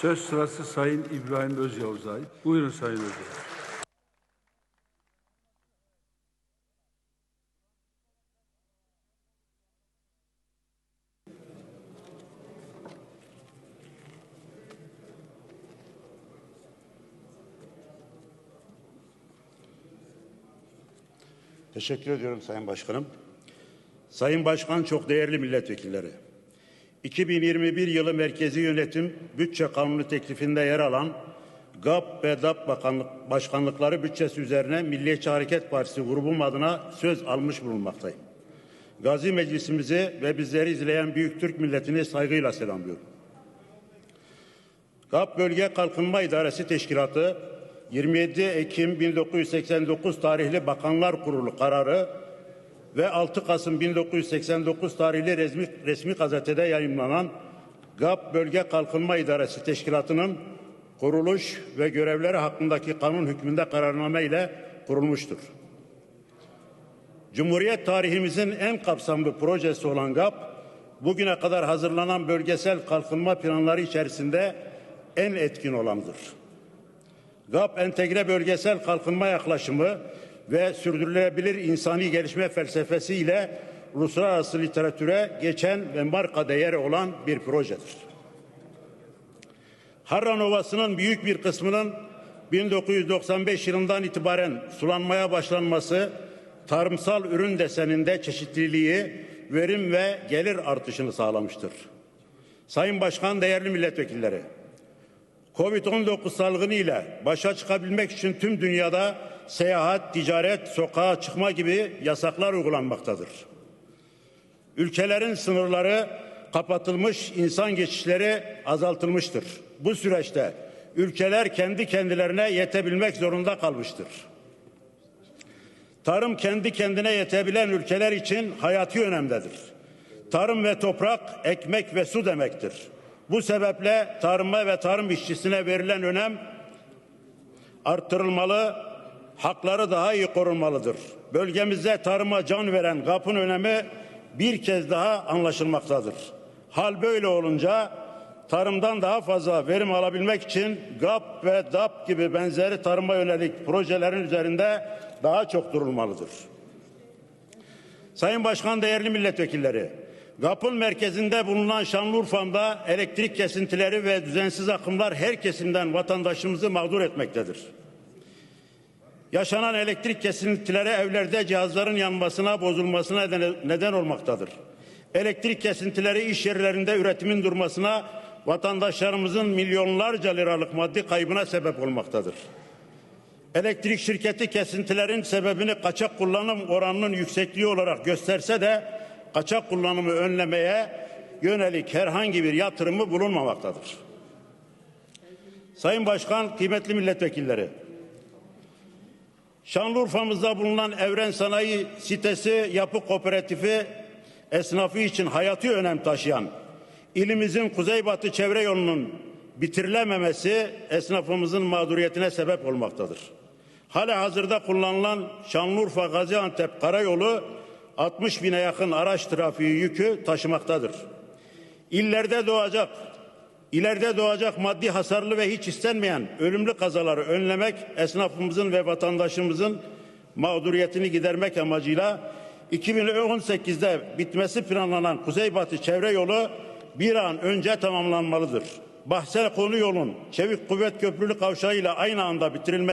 Söz sırası Sayın İbrahim Özyavuz'a ait. Buyurun Sayın Özyavuz. Teşekkür ediyorum Sayın Başkanım. Sayın Başkan çok değerli milletvekilleri. 2021 yılı Merkezi Yönetim Bütçe Kanunu teklifinde yer alan GAP ve DAP Bakanlık, Başkanlıkları bütçesi üzerine Milliyetçi Hareket Partisi grubum adına söz almış bulunmaktayım. Gazi Meclisimizi ve bizleri izleyen Büyük Türk milletini saygıyla selamlıyorum. GAP Bölge Kalkınma İdaresi Teşkilatı 27 Ekim 1989 tarihli Bakanlar Kurulu kararı ve 6 Kasım 1989 tarihli resmi, resmi gazetede yayımlanan GAP Bölge Kalkınma İdaresi Teşkilatı'nın kuruluş ve görevleri hakkındaki kanun hükmünde kararname ile kurulmuştur. Cumhuriyet tarihimizin en kapsamlı projesi olan GAP, bugüne kadar hazırlanan bölgesel kalkınma planları içerisinde en etkin olanıdır. GAP entegre bölgesel kalkınma yaklaşımı ve sürdürülebilir insani gelişme felsefesi ile uluslararası literatüre geçen ve marka değeri olan bir projedir. Harran Ovası'nın büyük bir kısmının 1995 yılından itibaren sulanmaya başlanması tarımsal ürün deseninde çeşitliliği, verim ve gelir artışını sağlamıştır. Sayın Başkan, değerli milletvekilleri, Covid-19 salgını ile başa çıkabilmek için tüm dünyada seyahat, ticaret, sokağa çıkma gibi yasaklar uygulanmaktadır. Ülkelerin sınırları kapatılmış, insan geçişleri azaltılmıştır. Bu süreçte ülkeler kendi kendilerine yetebilmek zorunda kalmıştır. Tarım kendi kendine yetebilen ülkeler için hayati önemdedir. Tarım ve toprak, ekmek ve su demektir. Bu sebeple tarıma ve tarım işçisine verilen önem arttırılmalı, hakları daha iyi korunmalıdır. Bölgemizde tarıma can veren GAP'ın önemi bir kez daha anlaşılmaktadır. Hal böyle olunca tarımdan daha fazla verim alabilmek için GAP ve DAP gibi benzeri tarıma yönelik projelerin üzerinde daha çok durulmalıdır. Sayın Başkan, değerli milletvekilleri, GAP'ın merkezinde bulunan Şanlıurfa'mda elektrik kesintileri ve düzensiz akımlar her kesimden vatandaşımızı mağdur etmektedir. Yaşanan elektrik kesintileri evlerde cihazların yanmasına, bozulmasına neden, olmaktadır. Elektrik kesintileri iş yerlerinde üretimin durmasına, vatandaşlarımızın milyonlarca liralık maddi kaybına sebep olmaktadır. Elektrik şirketi kesintilerin sebebini kaçak kullanım oranının yüksekliği olarak gösterse de kaçak kullanımı önlemeye yönelik herhangi bir yatırımı bulunmamaktadır. Sayın Başkan, kıymetli milletvekilleri, Şanlıurfa'mızda bulunan Evren Sanayi sitesi yapı kooperatifi esnafı için hayati önem taşıyan ilimizin kuzeybatı çevre yolunun bitirilememesi esnafımızın mağduriyetine sebep olmaktadır. Hala hazırda kullanılan Şanlıurfa Gaziantep karayolu 60 bine yakın araç trafiği yükü taşımaktadır. İllerde doğacak, ileride doğacak maddi hasarlı ve hiç istenmeyen ölümlü kazaları önlemek, esnafımızın ve vatandaşımızın mağduriyetini gidermek amacıyla 2018'de bitmesi planlanan Kuzeybatı çevre yolu bir an önce tamamlanmalıdır. Bahse konu yolun Çevik Kuvvet Köprülü kavşağıyla aynı anda bitirilmesi